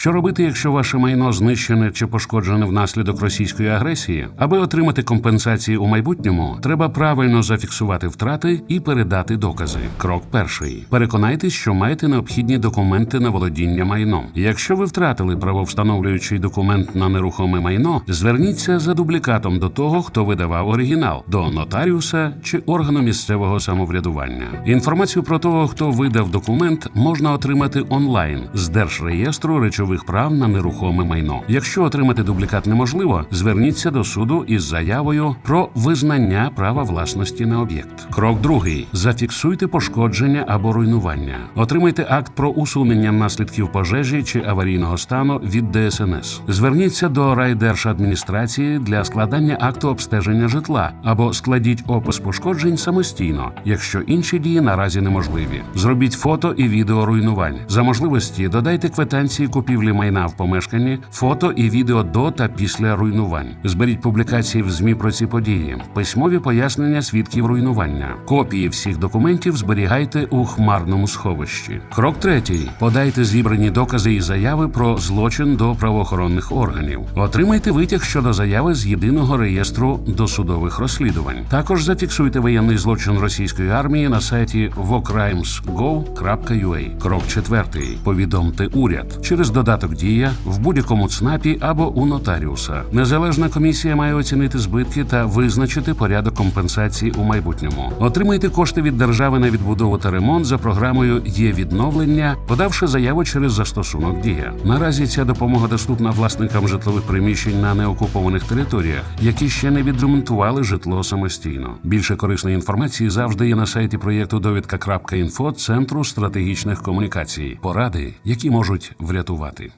Що робити, якщо ваше майно знищене чи пошкоджене внаслідок російської агресії? Аби отримати компенсації у майбутньому, треба правильно зафіксувати втрати і передати докази. Крок перший: переконайтесь, що маєте необхідні документи на володіння майном. Якщо ви втратили правовстановлюючий документ на нерухоме майно, зверніться за дублікатом до того, хто видавав оригінал, до нотаріуса чи органу місцевого самоврядування. Інформацію про того, хто видав документ, можна отримати онлайн з Держреєстру речових прав на нерухоме майно. Якщо отримати дублікат неможливо, зверніться до суду із заявою про визнання права власності на об'єкт. Крок другий: зафіксуйте пошкодження або руйнування. Отримайте акт про усунення наслідків пожежі чи аварійного стану від ДСНС. Зверніться до райдержадміністрації для складання акту обстеження житла або складіть опис пошкоджень самостійно, якщо інші дії наразі неможливі. Зробіть фото і відео руйнувань. За можливості додайте квитанції купівлі майна в помешканні, фото і відео до та після руйнувань. Зберіть публікації в ЗМІ про ці події, письмові пояснення свідків руйнування. Копії всіх документів зберігайте у хмарному сховищі. Крок третій: подайте зібрані докази і заяви про злочин до правоохоронних органів. Отримайте витяг щодо заяви з єдиного реєстру досудових розслідувань. Також зафіксуйте воєнний злочин російської армії на сайті wokrimesgo.ua. Крок четвертий: повідомте уряд через додаток Дія в будь-якому ЦНАПі або у нотаріуса. Незалежна комісія має оцінити збитки та визначити порядок компенсації у майбутньому. Отримайте кошти від держави на відбудову та ремонт за програмою є відновлення, подавши заяву через застосунок Дія. Наразі ця допомога доступна власникам житлових приміщень на неокупованих територіях, які ще не відремонтували житло самостійно. Більше корисної інформації завжди є на сайті проєкту довідка.інфо Центру стратегічних комунікацій. Поради, які можуть врятувати.